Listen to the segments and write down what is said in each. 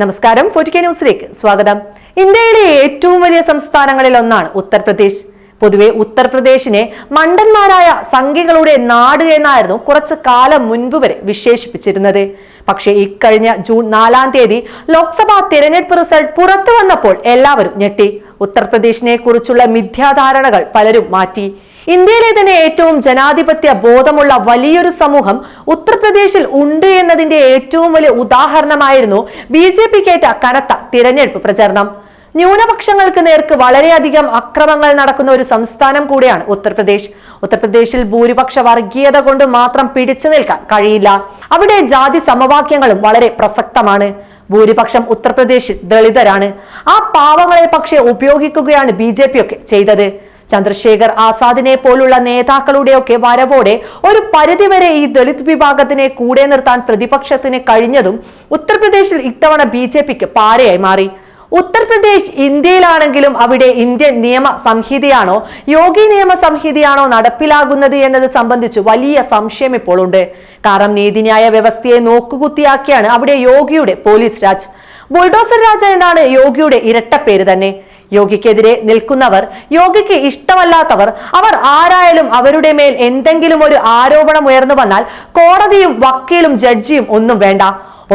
നമസ്കാരം ഫോർട്ടിക്ക ന്യൂസിലേക്ക് സ്വാഗതം. ഇന്ത്യയിലെ ഏറ്റവും വലിയ സംസ്ഥാനങ്ങളിൽ ഒന്നാണ് ഉത്തർപ്രദേശ്. പൊതുവെ ഉത്തർപ്രദേശിനെ മണ്ടന്മാരായ സംഘികളുടെ നാട് എന്നായിരുന്നു കുറച്ച് കാലം മുൻപ് വരെ വിശേഷിപ്പിച്ചിരുന്നത്. പക്ഷേ ഇക്കഴിഞ്ഞ ജൂൺ നാലാം തീയതി ലോക്സഭാ തിരഞ്ഞെടുപ്പ് റിസൾട്ട് പുറത്തു വന്നപ്പോൾ എല്ലാവരും ഞെട്ടി. ഉത്തർപ്രദേശിനെ കുറിച്ചുള്ള മിഥ്യാധാരണകൾ പലരും മാറ്റി. ഇന്ത്യയിലെ തന്നെ ഏറ്റവും ജനാധിപത്യ ബോധമുള്ള വലിയൊരു സമൂഹം ഉത്തർപ്രദേശിൽ ഉണ്ട് എന്നതിന്റെ ഏറ്റവും വലിയ ഉദാഹരണമായിരുന്നു ബി ജെ പിക്കേറ്റ കനത്ത തിരഞ്ഞെടുപ്പ് പ്രചരണം. ന്യൂനപക്ഷങ്ങൾക്ക് നേർക്ക് വളരെയധികം അക്രമങ്ങൾ നടക്കുന്ന ഒരു സംസ്ഥാനം കൂടിയാണ് ഉത്തർപ്രദേശ്. ഉത്തർപ്രദേശിൽ ഭൂരിപക്ഷ വർഗീയത കൊണ്ട് മാത്രം പിടിച്ചു നിൽക്കാൻ കഴിയില്ല. അവിടെ ജാതി സമവാക്യങ്ങളും വളരെ പ്രസക്തമാണ്. ഭൂരിപക്ഷം ഉത്തർപ്രദേശിൽ ദളിതരാണ്. ആ പാവങ്ങളെ പക്ഷേ ഉപയോഗിക്കുകയാണ് ബി ജെ പി ഒക്കെ ചെയ്തത്. ചന്ദ്രശേഖർ ആസാദിനെ പോലുള്ള നേതാക്കളുടെയൊക്കെ വരവോടെ ഒരു പരിധിവരെ ഈ ദളിത് വിഭാഗത്തിനെ കൂടെ നിർത്താൻ പ്രതിപക്ഷത്തിന് കഴിഞ്ഞതും ഉത്തർപ്രദേശിൽ ഇത്തവണ ബി ജെ പിക്ക് പാരയായി മാറി. ഉത്തർപ്രദേശ് ഇന്ത്യയിലാണെങ്കിലും അവിടെ ഇന്ത്യൻ നിയമ സംഹിതയാണോ യോഗി നിയമ സംഹിതയാണോ നടപ്പിലാകുന്നത് എന്നത് സംബന്ധിച്ച് വലിയ സംശയം ഇപ്പോൾ ഉണ്ട് കാരണം നീതിന്യായ വ്യവസ്ഥയെ നോക്കുകുത്തിയാക്കിയാണ് അവിടെ യോഗിയുടെ പോലീസ് രാജ്. ബുൾഡോസർ രാജ എന്നാണ് യോഗിയുടെ ഇരട്ട പേര് തന്നെ. യോഗിക്കെതിരെ നിൽക്കുന്നവർ യോഗിക്ക് ഇഷ്ടമല്ലാത്തവർ അവർ ആരായാലും അവരുടെ മേൽ എന്തെങ്കിലും ഒരു ആരോപണം ഉയർന്നു വന്നാൽ കോടതിയും വക്കീലും ജഡ്ജിയും ഒന്നും വേണ്ട.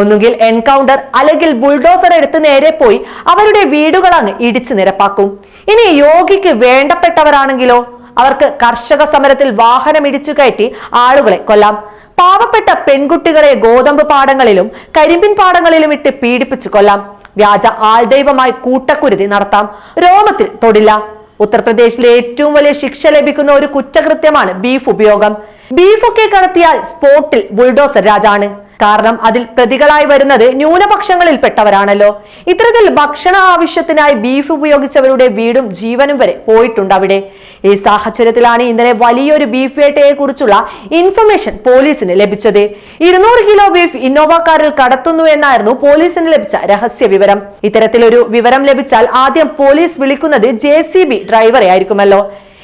ഒന്നുകിൽ എൻകൗണ്ടർ അല്ലെങ്കിൽ ബുൾഡോസർ എടുത്ത് നേരെ പോയി അവരുടെ വീടുകളങ്ങ് ഇടിച്ചു നിരപ്പാക്കും. ഇനി യോഗിക്ക് വേണ്ടപ്പെട്ടവരാണെങ്കിലോ? അവർക്ക് കർഷക സമരത്തിൽ വാഹനം ഇടിച്ചു കയറ്റി ആളുകളെ കൊല്ലാം. പാവപ്പെട്ട പെൺകുട്ടികളെ ഗോതമ്പ് പാടങ്ങളിലും കരിമ്പിൻ പാടങ്ങളിലും ഇട്ട് പീഡിപ്പിച്ചു കൊല്ലാം. വ്യാജ ആൾദൈവമായി കൂട്ടക്കുരുതി നടത്താം. രോമത്തിൽ തൊടില്ല. ഉത്തർപ്രദേശിലെ ഏറ്റവും വലിയ ശിക്ഷ ലഭിക്കുന്ന ഒരു കുറ്റകൃത്യമാണ് ബീഫ് ഉപയോഗം. ബീഫൊക്കെ കടത്തിയാൽ സ്പോട്ടിൽ ബുൾഡോസർ രാജാണ്. കാരണം അതിൽ പ്രതികളായി വരുന്നത് ന്യൂനപക്ഷങ്ങളിൽപ്പെട്ടവരാണല്ലോ. ഇത്തരത്തിൽ ഭക്ഷണ ആവശ്യത്തിനായി ബീഫ് ഉപയോഗിച്ചവരുടെ വീടും ജീവനും വരെ പോയിട്ടുണ്ട് അവിടെ. ഈ സാഹചര്യത്തിലാണ് ഇന്നലെ വലിയൊരു ബീഫ് വേട്ടയെ കുറിച്ചുള്ള ഇൻഫർമേഷൻ പോലീസിന് ലഭിച്ചത്. ഇരുന്നൂറ് കിലോ ബീഫ് ഇന്നോവ കാറിൽ കടത്തുന്നു എന്നായിരുന്നു പോലീസിന് ലഭിച്ച രഹസ്യ വിവരം. ഇത്തരത്തിലൊരു വിവരം ലഭിച്ചാൽ ആദ്യം പോലീസ് വിളിക്കുന്നത് ജെ ഡ്രൈവറെ ആയിരിക്കുമല്ലോ.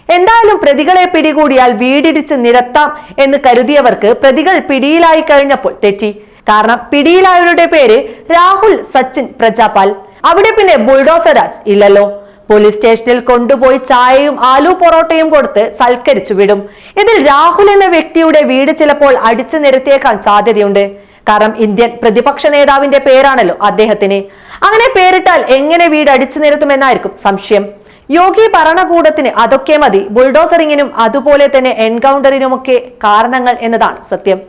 എന്തായാലും പ്രതികളെ പിടികൂടിയാൽ വീടിടിച്ച് നിരത്താം എന്ന് കരുതിയവർക്ക് പ്രതികൾ പിടിയിലായി കഴിഞ്ഞപ്പോൾ തെറ്റി. കാരണം പിടിയിലായവരുടെ പേര് രാഹുൽ സച്ചിൻ പ്രജാപാൽ. അവിടെ പിന്നെ ബുൾഡോസർ രാജ് ഇല്ലല്ലോ. പോലീസ് സ്റ്റേഷനിൽ കൊണ്ടുപോയി ചായയും ആലു പൊറോട്ടയും കൊടുത്ത് സൽക്കരിച്ചു വിടും. ഇതിൽ രാഹുൽ എന്ന വ്യക്തിയുടെ വീട് ചിലപ്പോൾ അടിച്ചു നിരത്തിയേക്കാൻ സാധ്യതയുണ്ട്. കാരണം ഇന്ത്യൻ പ്രതിപക്ഷ നേതാവിന്റെ പേരാണല്ലോ അദ്ദേഹത്തിന്. അങ്ങനെ പേരിട്ടാൽ എങ്ങനെ വീട് അടിച്ചു നിരത്തുമെന്നായിരിക്കും സംശയം. യോഗി ഭരണകൂടത്തിന് അതൊക്കെ മതി. ബുൾഡോസറിങ്ങിനും അതുപോലെ തന്നെ എൻകൗണ്ടറിനുമൊക്കെ കാരണങ്ങൾ എന്നതാണ് സത്യം.